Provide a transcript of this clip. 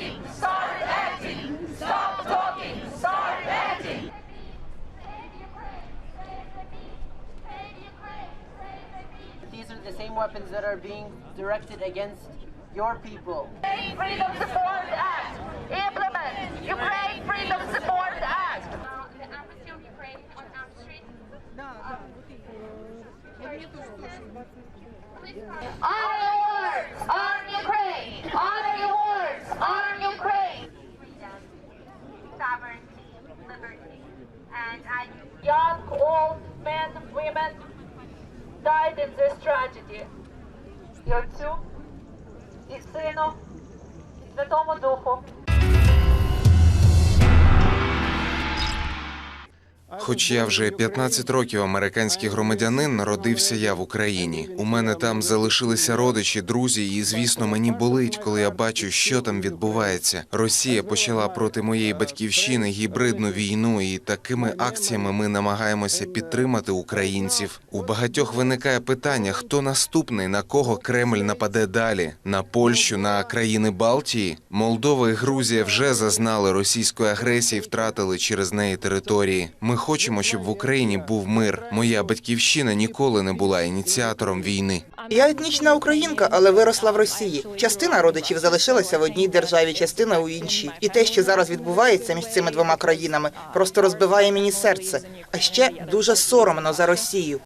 talking, start acting. Stop talking, start acting. These are the same weapons that are being directed against your people. Ukraine Freedom Support Act. Implement Ukraine Freedom Support Act. Uh, the embassy of Ukraine on Elm Street. No, no. Please. and I Young, old, men, women died in this tragedy. І Отцю, і Сину, і Святому Духу. Хоч я вже 15 років американський громадянин, народився я в Україні. У мене там залишилися родичі, друзі, і звісно, мені болить, коли я бачу, що там відбувається. Росія почала проти моєї батьківщини гібридну війну, і такими акціями ми намагаємося підтримати українців. У багатьох виникає питання: хто наступний, на кого Кремль нападе далі? На Польщу, на країни Балтії? Молдова і Грузія вже зазнали російської агресії, втратили через неї території. Ми хочемо, щоб в Україні був мир. Моя батьківщина ніколи не була ініціатором війни. Я етнічна українка, але виросла в Росії. Частина родичів залишилася в одній державі, частина у іншій. І те, що зараз відбувається між цими двома країнами, просто розбиває мені серце. А ще дуже соромно за Росію.